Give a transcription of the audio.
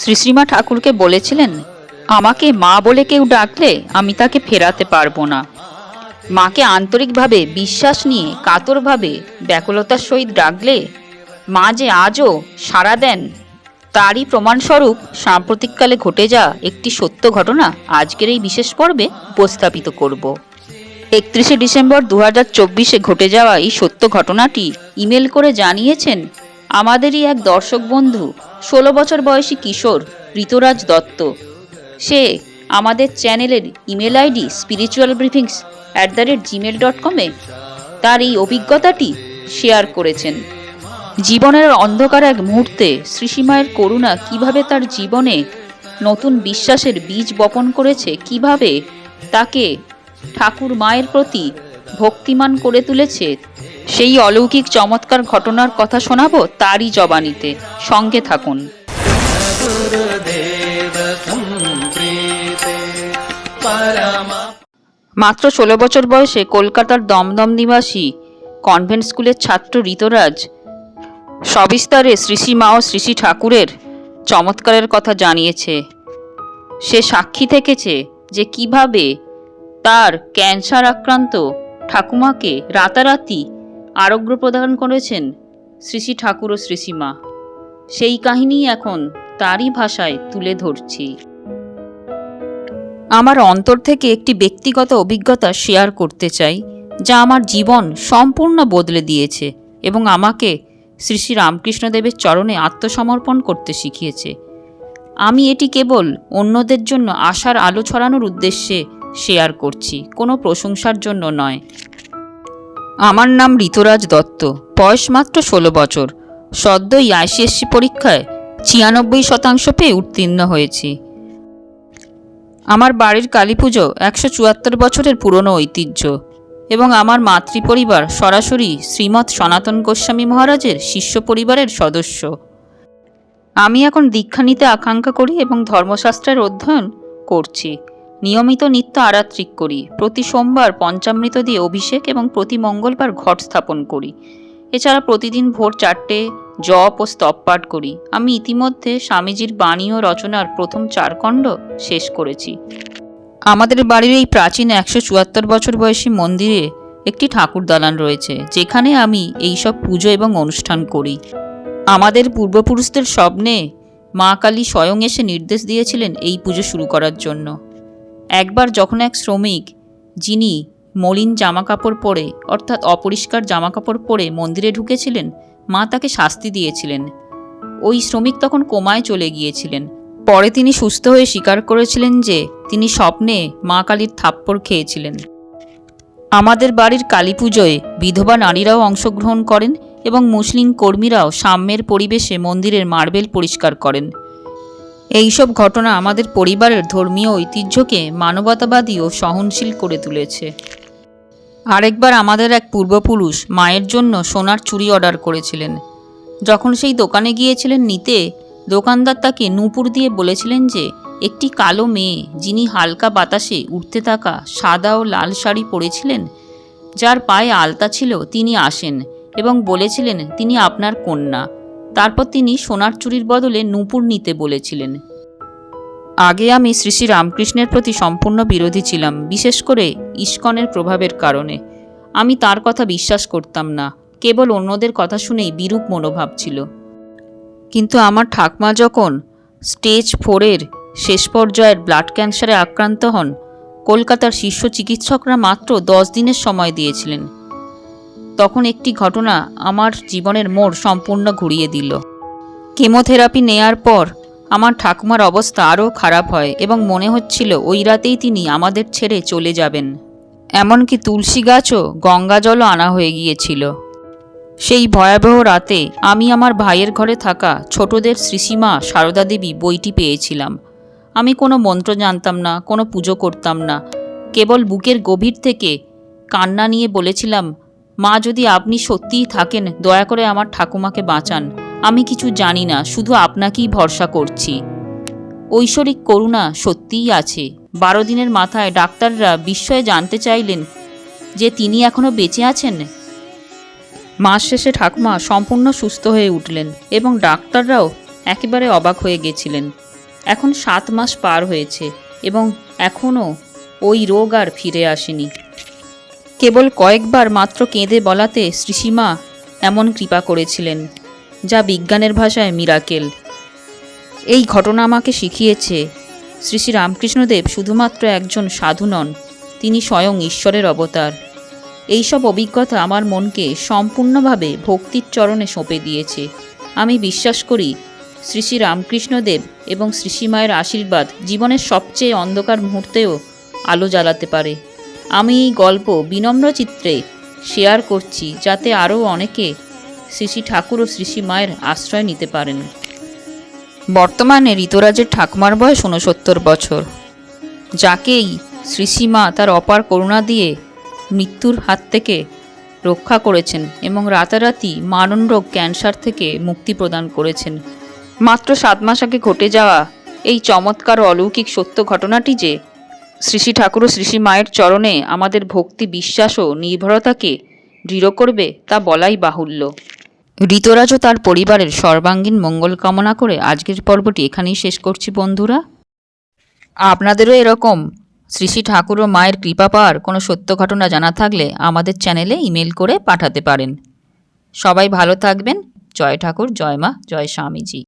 শ্রীশ্রীমা ঠাকুরকে বলেছিলেন, আমাকে মা বলে কেউ ডাকলে আমি তাকে ফেরাতে পারব না। মাকে আন্তরিকভাবে বিশ্বাস নিয়ে, কাতরভাবে, ব্যাকুলতার সহিত ডাকলে, মা যে আজও সাড়া দেন, তারই প্রমাণস্বরূপ সাম্প্রতিককালে ঘটে যাওয়া একটি সত্য ঘটনা আজকের এই বিশেষ পর্বে উপস্থাপিত করব। একত্রিশে ডিসেম্বর দু হাজার চব্বিশে ঘটে যাওয়া এই সত্য ঘটনাটি ইমেল করে জানিয়েছেন আমাদেরই এক দর্শক বন্ধু ষোলো বছর বয়সী কিশোর ঋতুরাজ দত্ত। সে আমাদের চ্যানেলের email ID spiritual briefings at the rate gmail dot কমে তার এই অভিজ্ঞতাটি শেয়ার করেছেন। জীবনের অন্ধকার এক মুহূর্তে শ্রীসীমায়ের করুণা কীভাবে তার জীবনে নতুন বিশ্বাসের বীজ বপন করেছে, কীভাবে তাকে ঠাকুর মায়ের প্রতি ভক্তিমান করে তুলেছে সেই অলৌকিক চমৎকার ঘটনার কথা শোনাবো তারই জবানিতে। সঙ্গে থাকুন। মাত্র ষোলো বছর বয়সে কলকাতার দমদম নিবাসী কনভেন্ট স্কুলের ছাত্র ঋতরাজ সবিস্তারে শ্রীশ্রী মা ও শ্রী ঠাকুরের চমৎকারের কথা জানিয়েছে। সে সাক্ষী থেকেছে যে কীভাবে তার ক্যান্সার আক্রান্ত ঠাকুমাকে রাতারাতি আরোগ্য প্রদান করেছেন শ্রীশ্রী ঠাকুর ও শ্রীশ্রীমা সেই কাহিনী এখন তারই ভাষায় তুলে ধরছি। আমার অন্তর থেকে একটি ব্যক্তিগত অভিজ্ঞতা শেয়ার করতে চাই, যা আমার জীবন সম্পূর্ণ বদলে দিয়েছে এবং আমাকে শ্রী শ্রী রামকৃষ্ণদেবের চরণে আত্মসমর্পণ করতে শিখিয়েছে। আমি এটি কেবল অন্যদের জন্য আশার আলো ছড়ানোর উদ্দেশ্যে শেয়ার করছি, কোনো প্রশংসার জন্য নয়। আমার নাম ঋতুরাজ দত্ত। বয়স মাত্র ষোলো বছর। সদ্যই আইসিএসসি পরীক্ষায় ছিয়ানব্বই শতাংশ পেয়ে উত্তীর্ণ হয়েছি। আমার বাড়ির কালী পুজো একশো চুয়াত্তর বছরের পুরনো ঐতিহ্য এবং আমার মাতৃপরিবার সরাসরি শ্রীমৎ সনাতন গোস্বামী মহারাজের শিষ্য পরিবারের সদস্য। আমি এখন দীক্ষা নিতে আকাঙ্ক্ষা করি এবং ধর্মশাস্ত্রের অধ্যয়ন করছি। নিয়মিত নিত্য আরাত্রিক করি। প্রতি সোমবার পঞ্চামৃত দিয়ে অভিষেক এবং প্রতি মঙ্গলবার ঘট স্থাপন করি। এছাড়া প্রতিদিন ভোর চারটে জপ ও স্তব পাঠ করি। আমি ইতিমধ্যে স্বামীজির বাণী ও রচনার প্রথম চার খণ্ড শেষ করেছি। আমাদের বাড়ির এই প্রাচীন একশো চুয়াত্তর বছর বয়সী মন্দিরে একটি ঠাকুর দালান রয়েছে, যেখানে আমি এইসব পুজো এবং অনুষ্ঠান করি। আমাদের পূর্বপুরুষদের স্বপ্নে মা কালী স্বয়ং এসে নির্দেশ দিয়েছিলেন এই পুজো শুরু করার জন্য। একবার যখন এক শ্রমিক, যিনি মলিন জামাকাপড় পরে, অর্থাৎ অপরিষ্কার জামাকাপড় পরে মন্দিরে ঢুকেছিলেন, মা তাকে শাস্তি দিয়েছিলেন। ওই শ্রমিক তখন কোমায় চলে গিয়েছিলেন। পরে তিনি সুস্থ হয়ে স্বীকার করেছিলেন যে, তিনি স্বপ্নে মা কালীর থাপ্পড় খেয়েছিলেন। আমাদের বাড়ির কালী পুজোয় বিধবা নারীরাও অংশগ্রহণ করেন এবং মুসলিম কর্মীরাও সাম্যের পরিবেশে মন্দিরের মার্বেল পরিষ্কার করেন। এইসব ঘটনা আমাদের পরিবারের ধর্মীয় ঐতিহ্যকে মানবতাবাদী ও সহনশীল করে তুলেছে। আরেকবার আমাদের এক পূর্বপুরুষ মায়ের জন্য সোনার চুড়ি অর্ডার করেছিলেন। যখন সেই দোকানে গিয়েছিলেন নিতে, দোকানদার তাকে নূপুর দিয়ে বলেছিলেন যে, একটি কালো মেয়ে, যিনি হালকা বাতাসে উঠতে থাকা সাদা ও লাল শাড়ি পরেছিলেন, যার পায়ে আলতা ছিল, তিনি আসেন এবং বলেছিলেন, তিনি আপনার কন্যা। তারপর তিনি সোনার চুরির বদলে নূপুর নিতে বলেছিলেন। আগে আমি শ্রী শ্রী রামকৃষ্ণের প্রতি সম্পূর্ণ বিরোধী ছিলাম, বিশেষ করে ইস্কনের প্রভাবের কারণে। আমি তার কথা বিশ্বাস করতাম না, কেবল অন্যদের কথা শুনেই বিরূপ মনোভাব ছিল। কিন্তু আমার ঠাকমা যখন স্টেজ ফোরের শেষ পর্যায়ের ব্লাড ক্যান্সারে আক্রান্ত হন, কলকাতার শীর্ষ চিকিৎসকরা মাত্র দশ দিনের সময় দিয়েছিলেন। তখন একটি ঘটনা আমার জীবনের মোড় সম্পূর্ণ ঘুরিয়ে দিল। কেমোথেরাপি নেয়ার পর আমার ঠাকুমার অবস্থা আরও খারাপ হয় এবং মনে হচ্ছিল ওই রাতেই তিনি আমাদের ছেড়ে চলে যাবেন। এমনকি তুলসী গাছও গঙ্গা জলও আনা হয়ে গিয়েছিল। সেই ভয়াবহ রাতে আমি আমার ভাইয়ের ঘরে থাকা ছোটদের শ্রীসীমা সারদা দেবী বইটি পেয়েছিলাম। আমি কোনো মন্ত্র জানতাম না, কোনো পুজো করতাম না। কেবল বুকের গভীর থেকে কান্না নিয়ে বলেছিলাম মা যদি আপনি সত্যিই থাকেন, দয়া করে আমার ঠাকুমাকে বাঁচান। আমি কিছু জানি না, শুধু আপনাকেই ভরসা করছি। ঐশ্বরিক করুণা সত্যিই আছে। বারো দিনের মাথায় ডাক্তাররা বিস্ময়ে জানতে চাইলেন যে তিনি এখনও বেঁচে আছেন। মাস শেষে ঠাকুমা সম্পূর্ণ সুস্থ হয়ে উঠলেন এবং ডাক্তাররাও একেবারে অবাক হয়ে গেছিলেন। এখন সাত মাস পার হয়েছে এবং এখনও ওই রোগ আর ফিরে আসেনি। কেবল কয়েকবার মাত্র কেঁদে বলাতে শ্রীসীমা এমন কৃপা করেছিলেন, যা বিজ্ঞানের ভাষায় মিরাকেল। এই ঘটনা আমাকে শিখিয়েছে শ্রী শ্রী রামকৃষ্ণদেব শুধুমাত্র একজন সাধু নন, তিনি স্বয়ং ঈশ্বরের অবতার। এইসব অভিজ্ঞতা আমার মনকে সম্পূর্ণভাবে ভক্তির চরণে সঁপে দিয়েছে। আমি বিশ্বাস করি শ্রী শ্রী রামকৃষ্ণদেব এবং শ্রীশ্রীমায়ের আশীর্বাদ জীবনের সবচেয়ে অন্ধকার মুহূর্তেও আলো জ্বালাতে পারে। আমি এই গল্প বিনম্র চিত্রে শেয়ার করছি যাতে আরও অনেকে শ্রী ঠাকুর ও শ্রী মায়ের আশ্রয় নিতে পারেন। বর্তমানে ঋতুরাজের ঠাকুমার বয়স ঊনসত্তর বছর। যাকেই শ্রীসীমা তার অপার করুণা দিয়ে মৃত্যুর হাত থেকে রক্ষা করেছেন এবং রাতারাতি মারণ রোগ ক্যান্সার থেকে মুক্তি প্রদান করেছেন। মাত্র সাত মাস আগে ঘটে যাওয়া এই চমৎকার অলৌকিক সত্য ঘটনাটি যে শ্রী শ্রী ঠাকুর ও শ্রী শ্রী মায়ের চরণে আমাদের ভক্তি, বিশ্বাস ও নির্ভরতাকে দৃঢ় করবে তা বলাই বাহুল্য। ঋতরাজ ও তার পরিবারের সর্বাঙ্গীন মঙ্গল কামনা করে আজকের পর্বটি এখানেই শেষ করছি বন্ধুরা। আপনাদেরও এরকম শ্রী শ্রী ঠাকুর ও মায়ের কৃপা পাওয়ার কোনো সত্য ঘটনা জানা থাকলে আমাদের চ্যানেলে ইমেল করে পাঠাতে পারেন। সবাই ভালো থাকবেন। জয় ঠাকুর, জয় মা, জয় স্বামীজি।